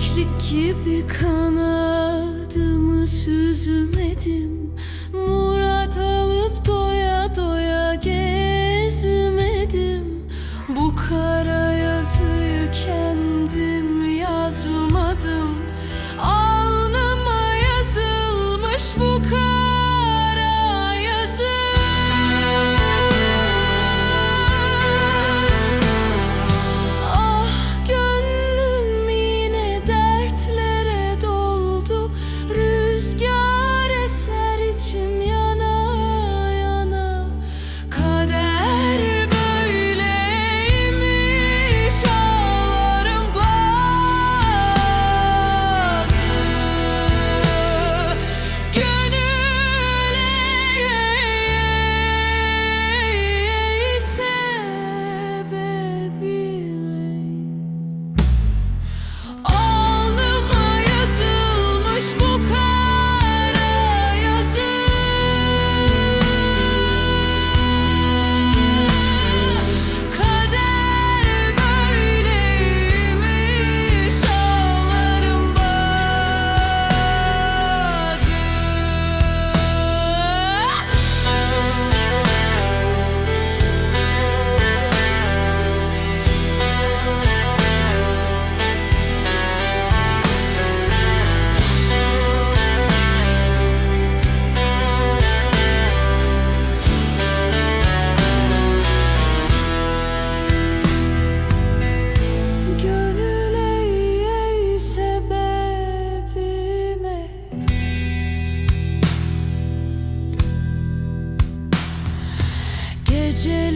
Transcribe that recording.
Keklik gibi kanadımı süzmedim. Murat alıp doya doya gezmedim Bu kara yazıyı kendim Bridges.